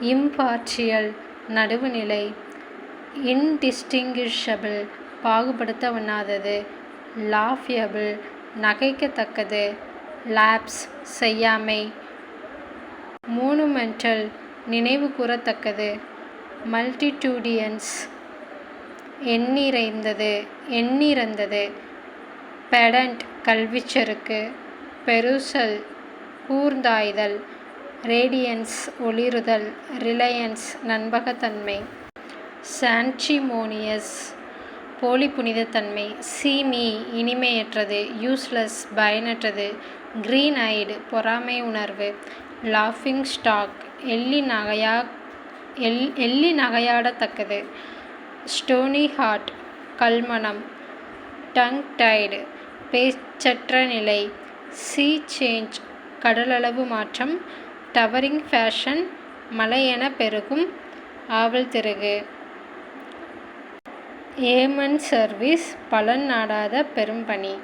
இம்பார்ச்சியல் நடுவுநிலை இன்டிஸ்டிங்கிஷபிள் பாகுபடுத்தவண்ணாதது லாஃபியபிள் நகைக்கத்தக்கது labs செய்யாமை. மோனுமெண்டல் நினைவுகூரத்தக்கது. மல்டிடூடியன்ஸ் எண்ணிறைந்தது எண்ணிறந்தது. பெடண்ட் கல்விச்சருக்கு. பெருசல் கூர்ந்தாய்தல் radians ஒளிருதல் reliance நம்பகத்தன்மை போலி புனிதத்தன்மை சீமி இனிமையற்றது யூஸ்லெஸ் பயனற்றது க்ரீன் ஐடு பொறாமை உணர்வு லாஃபிங் ஸ்டாக் எள்ளி நகையா எல் எள்ளி நகையாடத்தக்கது ஸ்டோனி ஹார்ட் கல்மணம் டங் டைடு பேச்சற்ற நிலை சீ சேஞ்ச் கடலளவு மாற்றம் டவரிங் ஃபேஷன் மலையென பெருகும். ஆவல் திருகு. ஏமன் சர்வீஸ் பலன் நாடாத பெரும்பணி.